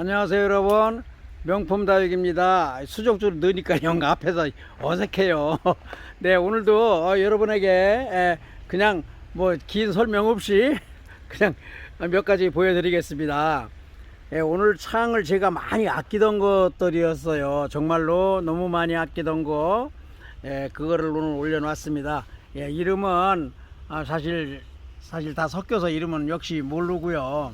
안녕하세요 여러분. 명품 다육입니다. 수족줄 넣으니까 영 앞에서 어색해요. 네 오늘도 어, 여러분에게 에, 그냥 뭐 긴 설명 없이 그냥 몇 가지 보여드리겠습니다. 예, 오늘 창을 제가 많이 아끼던 것들이었어요. 정말로 너무 많이 아끼던 거. 예, 그거를 오늘 올려놨습니다. 예, 이름은 아, 사실 사실 다 섞여서 이름은 역시 모르고요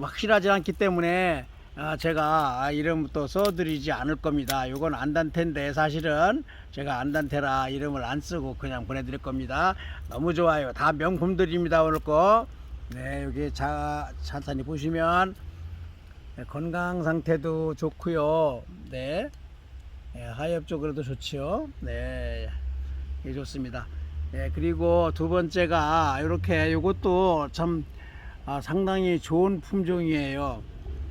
확실하지 않기 때문에 아, 제가 아, 이름 또 써드리지 않을 겁니다. 이건 안단테인데 사실은 제가 안단테라 이름을 안 쓰고 그냥 보내드릴 겁니다. 너무 좋아요. 다 명품들입니다. 오늘 거. 네, 여기 자, 찬찬히 보시면 네, 건강 상태도 좋고요. 네, 네 하엽 쪽으로도 좋지요. 네, 예, 좋습니다. 네, 그리고 두 번째가 이렇게 이것도 참 아, 상당히 좋은 품종이에요.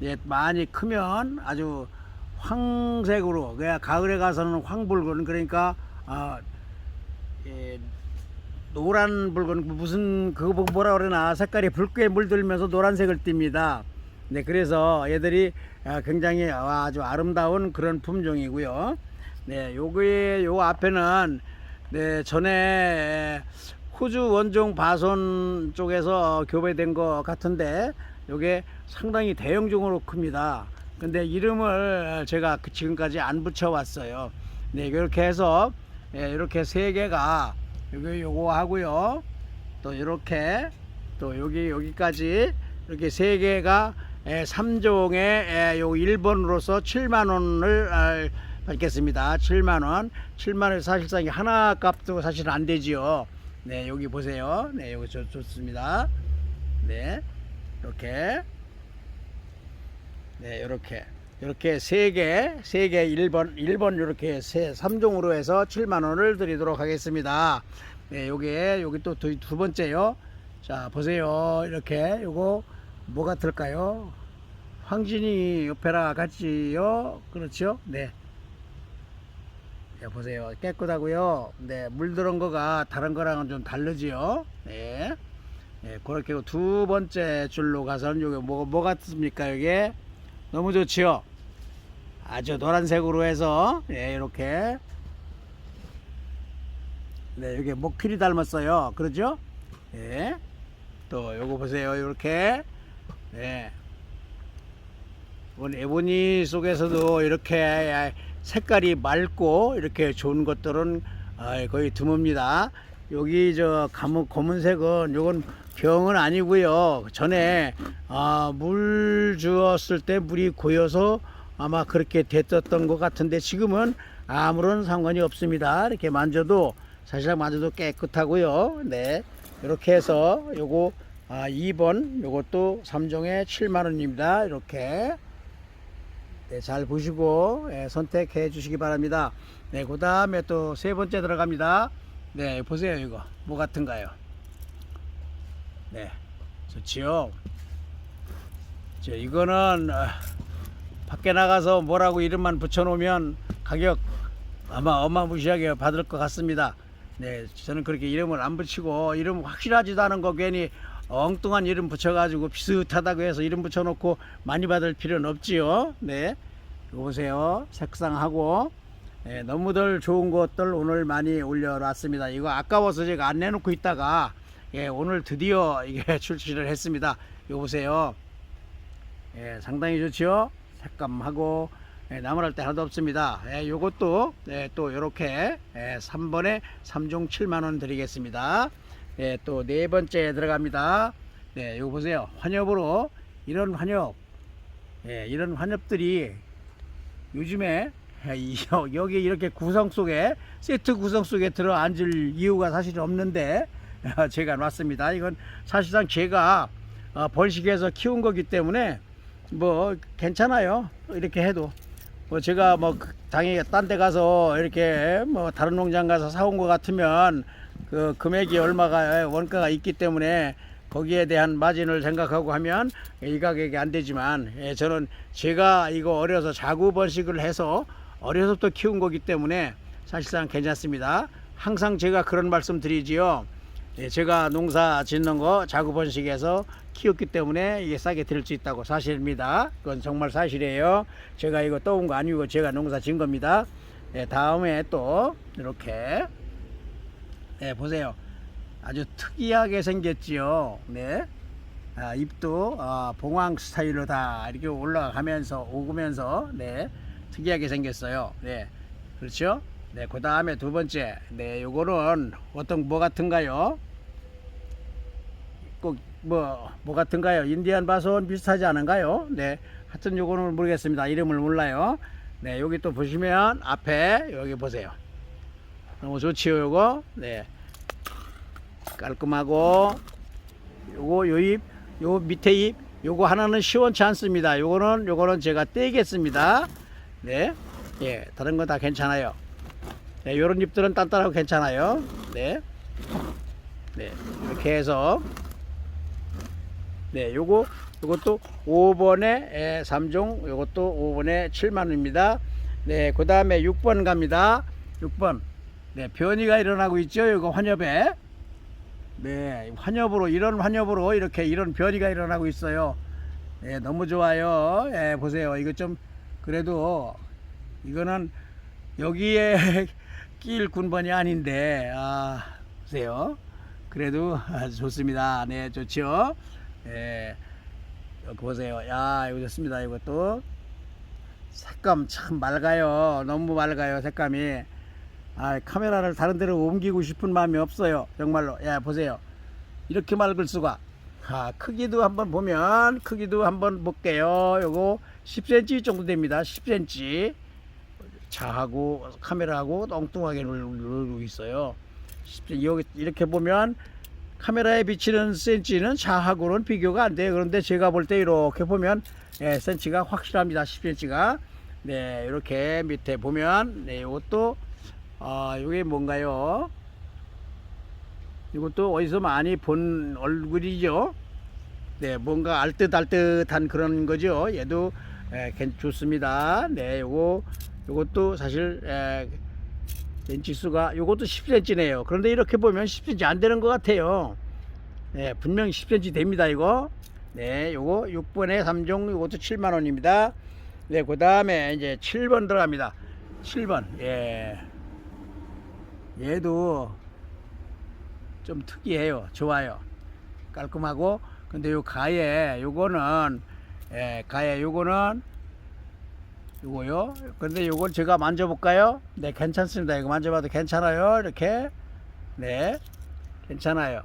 예, 많이 크면 아주 황색으로 그냥 가을에 가서는 황붉은 그러니까 아, 예, 노란 붉은 무슨 그거 뭐라 그러나 색깔이 붉게 물들면서 노란색을 띱니다. 네, 그래서 얘들이 아, 굉장히 아주 아름다운 그런 품종이고요. 네, 요게 요 앞에는 네, 전에 호주 원종 바손 쪽에서 교배된 것 같은데 요게 상당히 대형종으로 큽니다. 근데 이름을 제가 그 지금까지 안 붙여 왔어요. 네, 이렇게 해서 예, 이렇게 세 개가 요거 요거 하고요. 또 이렇게 또 여기 여기까지 이렇게 세 개가 예, 3종에 예, 요 1번으로서 7만 원을 아, 받겠습니다. 7만 원. 7만 원 사실상 이게 하나 값도 사실 안 되지요. 네, 여기 보세요. 네, 여기 좋, 좋습니다. 네, 이렇게. 네, 이렇게. 이렇게 세 개, 세 개, 1번, 1번 이렇게 세, 3종으로 해서 7만 원을 드리도록 하겠습니다. 네, 요게, 여기 또두 번째요. 자, 보세요. 이렇게, 요거, 뭐 같을까요? 황진이 오페라 같지요? 그렇죠? 네. 네, 보세요. 깨끗하고요. 네, 물 들은 거가 다른 거랑은 좀 다르지요. 네. 네, 그렇게 두 번째 줄로 가서는 요게 뭐, 뭐 같습니까? 이게 너무 좋지요. 아주 노란색으로 해서 네, 이렇게 네, 여기 목필이 닮았어요. 그러죠? 네. 또 요거 보세요. 이렇게 네. 이번 에보니 속에서도 이렇게 색깔이 맑고 이렇게 좋은 것들은 아, 거의 드뭅니다. 여기 저 검은, 검은색은 요건 병은 아니고요. 전에 아, 물 주었을 때 물이 고여서 아마 그렇게 됐었던 것 같은데 지금은 아무런 상관이 없습니다. 이렇게 만져도 사실상 만져도 깨끗하고요. 네. 이렇게 해서 요거 아, 2번 요것도 3종에 7만 원입니다. 이렇게 네, 잘 보시고 예, 선택해 주시기 바랍니다. 네, 그 다음에 또 세 번째 들어갑니다. 네, 보세요, 이거. 뭐 같은가요? 네, 좋지요. 저, 이거는, 어, 밖에 나가서 뭐라고 이름만 붙여놓으면 가격 아마 어마무시하게 받을 것 같습니다. 네, 저는 그렇게 이름을 안 붙이고 이름 확실하지도 않은 거 괜히 엉뚱한 이름 붙여가지고 비슷하다고 해서 이름 붙여놓고 많이 받을 필요는 없지요. 네, 보세요. 색상하고 네, 너무들 좋은 것들 오늘 많이 올려놨습니다. 이거 아까워서 제가 안 내놓고 있다가 예, 오늘 드디어 이게 출시를 했습니다. 이거 보세요. 예, 상당히 좋지요. 색감하고 예, 나무랄 때 하나도 없습니다. 예, 요것도 예, 또 이렇게 예, 3번에 3종 7만원 드리겠습니다. 예, 또네 번째 들어갑니다. 네, 요거 보세요. 환엽으로 이런 환엽, 예, 이런 환엽들이 요즘에 여기 이렇게 구성 속에 세트 구성 속에 들어 앉을 이유가 사실 없는데 제가 놨습니다. 이건 사실상 제가 어, 번식해서 키운 거기 때문에 뭐 괜찮아요. 이렇게 해도 뭐 제가 뭐 당연히 딴데 가서 이렇게 뭐 다른 농장 가서 사온 것 같으면 그 금액이 얼마가 원가가 있기 때문에 거기에 대한 마진을 생각하고 하면 이 가격이 안 되지만 예, 저는 제가 이거 어려서 자구 번식을 해서 어려서부터 키운 거기 때문에 사실상 괜찮습니다. 항상 제가 그런 말씀 드리지요. 예, 제가 농사 짓는 거 자구 번식에서 키웠기 때문에 이게 싸게 될수 있다고 사실입니다. 그건 정말 사실이에요. 제가 이거 떠온 거 아니고 제가 농사 짓 겁니다. 예, 다음에 또 이렇게 예, 보세요. 아주 특이하게 생겼지요. 네. 아, 입도 아, 봉황 스타일로 다 이렇게 올라가면서 오면서 네 특이하게 생겼어요. 네 그렇죠. 네 그 다음에 두 번째 네 요거는 어떤 뭐 같은가요? 꼭 뭐 뭐 같은가요? 인디안 바손 비슷하지 않은가요? 네 하여튼 요거는 모르겠습니다. 이름을 몰라요. 네 여기 또 보시면 앞에 여기 보세요. 너무 좋지요 요거 네. 깔끔하고 요거 요 입 요 밑에 잎 요거 하나는 시원치 않습니다. 요거는 요거는 제가 떼겠습니다. 네. 예, 다른 거다 괜찮아요. 네, 요런 잎들은 단단하고 괜찮아요. 네, 네 이렇게 해서. 네 요거 요것도 5번에 예, 3종 요것도 5번에 7만 원입니다. 네 그 다음에 6번 갑니다. 6번 네 변이가 일어나고 있죠 요거 환엽에 네, 환엽으로 이런 환엽으로 이렇게 이런 변이가 일어나고 있어요. 네, 너무 좋아요. 예, 보세요. 이거 좀 그래도 이거는 여기에 낄 군번이 아닌데 아, 보세요. 그래도 좋습니다. 네, 좋죠. 예, 여기 보세요. 야, 이거 좋습니다. 이것도 색감 참 맑아요. 너무 맑아요. 색감이. 아, 카메라를 다른 데로 옮기고 싶은 마음이 없어요. 정말로. 야, 보세요. 이렇게 맑을 수가. 아, 크기도 한번 보면, 크기도 한번 볼게요. 요거 10cm 정도 됩니다. 10cm. 자하고 카메라하고 엉뚱하게 누르고 있어요. 10cm. 여기 이렇게 보면 카메라에 비치는 센치는 자하고는 비교가 안 돼요. 그런데 제가 볼 때 이렇게 보면 예, 센치가 확실합니다. 10cm가. 네, 이렇게 밑에 보면 네, 이것도 아, 이게 뭔가요? 이것도 어디서 많이 본 얼굴이죠? 네, 뭔가 알듯알듯한 그런 거죠. 얘도 에, 괜 좋습니다. 네, 요거 요것도 사실 에, 센치 수가 요것도 10cm네요. 그런데 이렇게 보면 10cm 안 되는 것 같아요. 네, 분명히 10cm 됩니다. 이거. 네, 요거 6번에 3종 요것도 7만 원입니다. 네, 그 다음에 이제 7번 들어갑니다. 7번. 예. 얘도 좀 특이해요. 좋아요. 깔끔하고 근데 요 가에 요거는 예, 가에 요거는 요거요. 근데 요걸 제가 만져볼까요? 네, 괜찮습니다. 이거 만져봐도 괜찮아요. 이렇게 네, 괜찮아요.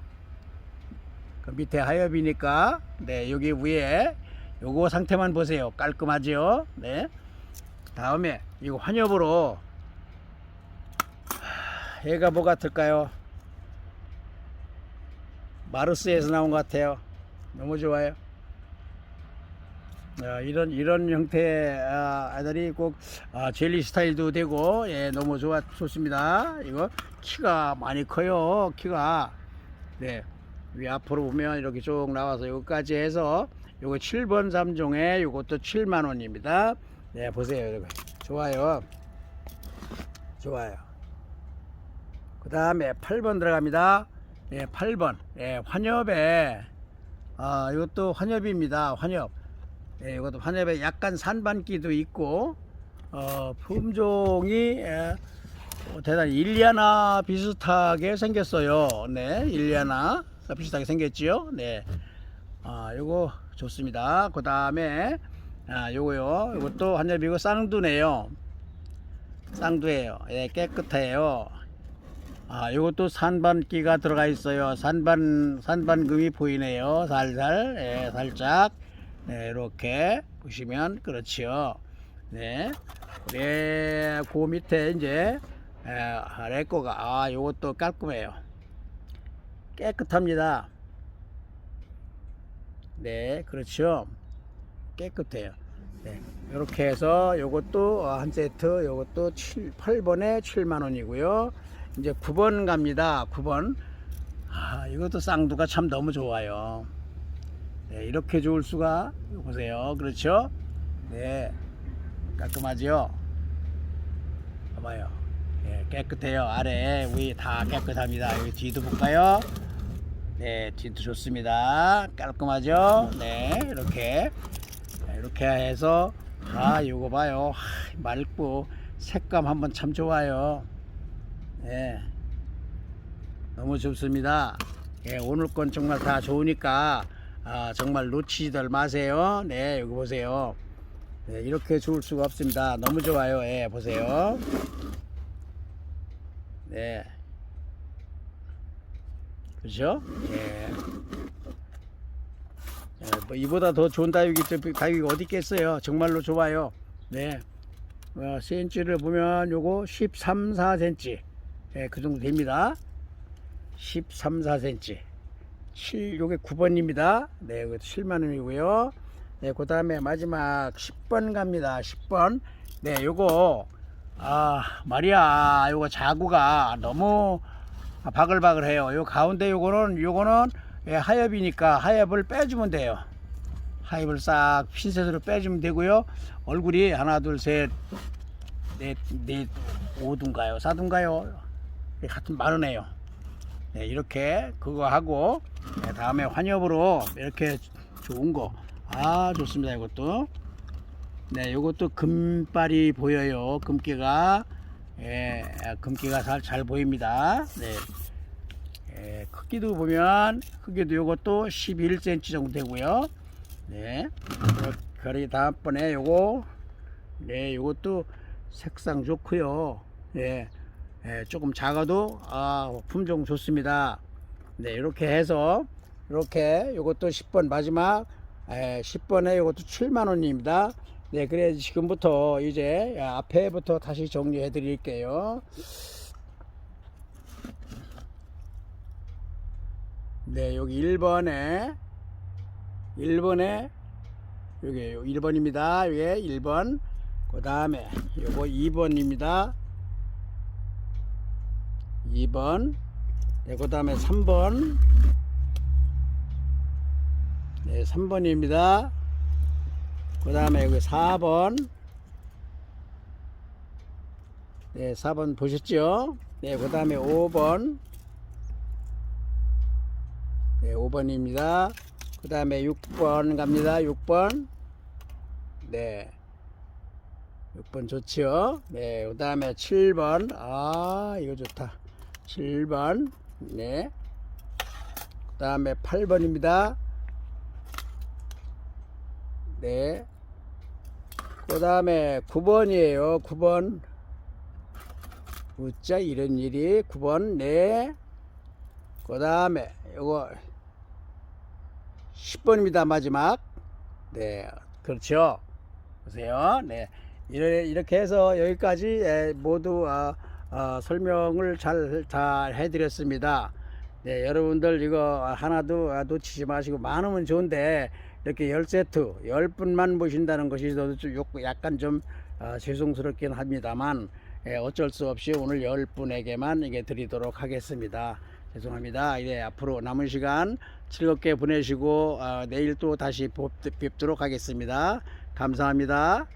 그 밑에 하엽이니까 네, 여기 위에 요거 상태만 보세요. 깔끔하죠? 네. 다음에 이거 환엽으로 얘가 뭐 같을까요? 마르스에서 나온 것 같아요. 너무 좋아요. 아, 이런 이런 형태의 아, 아들이 꼭 아, 젤리 스타일도 되고 예, 너무 좋아 좋습니다. 이거 키가 많이 커요. 키가 네. 위 앞으로 보면 이렇게 쭉 나와서 여기까지 해서 요거 7번 3종에 요것도 7만 원입니다. 네, 보세요. 이거. 좋아요. 좋아요. 그 다음에 8번 들어갑니다. 예, 8번. 예, 환엽에, 아, 이것도 환엽입니다. 환엽. 예, 이것도 환엽에 약간 산반기도 있고, 어, 품종이, 예, 어, 대단히 일리아나 비슷하게 생겼어요. 네, 일리아나 비슷하게 생겼지요. 네. 아, 요거 좋습니다. 그 다음에, 아, 요거요. 이것도 환엽이고 쌍두네요. 쌍두예요. 예, 깨끗해요. 아, 이것도 산반기가 들어가 있어요. 산반 산반금이 보이네요. 살살, 예, 살짝, 네, 이렇게 보시면 그렇지요. 네, 네, 그 밑에 이제 에, 아래 거가 아, 이것도 깔끔해요. 깨끗합니다. 네, 그렇죠. 깨끗해요. 네, 이렇게 해서 요것도 한 세트, 요것도 7, 8번에 7만 원이고요. 이제 9번 갑니다. 9번. 아, 이것도 쌍두가 참 너무 좋아요. 네, 이렇게 좋을 수가 보세요. 그렇죠? 네. 깔끔하죠? 봐봐요. 예, 깨끗해요. 아래, 위 다 깨끗합니다. 여기 뒤도 볼까요? 네, 뒤도 좋습니다. 깔끔하죠? 네, 이렇게. 이렇게 해서, 아, 요거 봐요. 하, 맑고, 색감 한번 참 좋아요. 네. 너무 좋습니다. 예, 오늘 건 정말 다 좋으니까, 아, 정말 놓치지들 마세요. 네, 여기 보세요. 네, 이렇게 좋을 수가 없습니다. 너무 좋아요. 예, 보세요. 네. 그렇죠? 예. 예, 뭐 이보다 더 좋은 다육이 저 다육이가 어디 있겠어요? 정말로 좋아요. 네. 어, 센치를 보면 요거 13, 4cm. 예, 그 정도 됩니다. 13, 4cm. 7, 요게 9번입니다. 네, 이것도 7만 원이고요. 네, 그 다음에 마지막 10번 갑니다. 10번. 네, 요거, 아, 말이야. 요거 자구가 너무 바글바글해요. 요 가운데 요거는, 요거는 예, 하엽이니까 하엽을 빼주면 돼요. 하엽을 싹 핀셋으로 빼주면 되고요. 얼굴이 하나, 둘, 셋, 넷, 넷, 오둔가요? 사둔가요? 예, 같은 많으네요. 네, 이렇게 그거 하고 네, 다음에 환엽으로 이렇게 좋은 거. 아, 좋습니다. 이것도. 네, 이것도 금발이 보여요. 금기가. 예, 금기가 잘, 잘 보입니다. 네. 예, 크기도 보면 크기도 이것도 11cm 정도 되고요. 네. 그리 다음번에 요거 네, 요것도 색상 좋고요. 네. 예, 조금 작아도 아, 품종 좋습니다. 네, 이렇게 해서 이렇게 요것도 10번 마지막 예, 10번에 요것도 7만 원입니다. 네, 그래 지금부터 이제 앞에부터 다시 정리해 드릴게요. 네, 여기 1번에 1번에 여기 1번입니다. 여기 1번. 그다음에 요거 2번입니다. 2번. 네, 그 다음에 3번. 네, 3번입니다. 그 다음에 여기 4번. 네, 4번 보셨죠? 네, 그 다음에 5번. 네, 5번입니다. 그 다음에 6번 갑니다. 6번. 네. 6번 좋죠? 네. 그 다음에 7번. 아, 이거 좋다. 7번. 네. 그 다음에 8번입니다. 네. 그 다음에 9번이에요. 9번. 웃자, 이런 일이. 9번. 네. 그 다음에 요거 10번입니다 마지막 네 그렇죠 보세요 네 이렇게 해서 여기까지 예, 모두 아, 아, 설명을 잘, 잘 해드렸습니다 네 여러분들 이거 하나도 아, 놓치지 마시고 많으면 좋은데 이렇게 10세트 10분만 보신다는 것이 저도 좀 요- 약간 좀 아, 죄송스럽긴 합니다만 예, 어쩔 수 없이 오늘 10분에게만 이게 드리도록 하겠습니다 죄송합니다. 이제 앞으로 남은 시간 즐겁게 보내시고 어, 내일 또 다시 뵙- 뵙도록 하겠습니다. 감사합니다.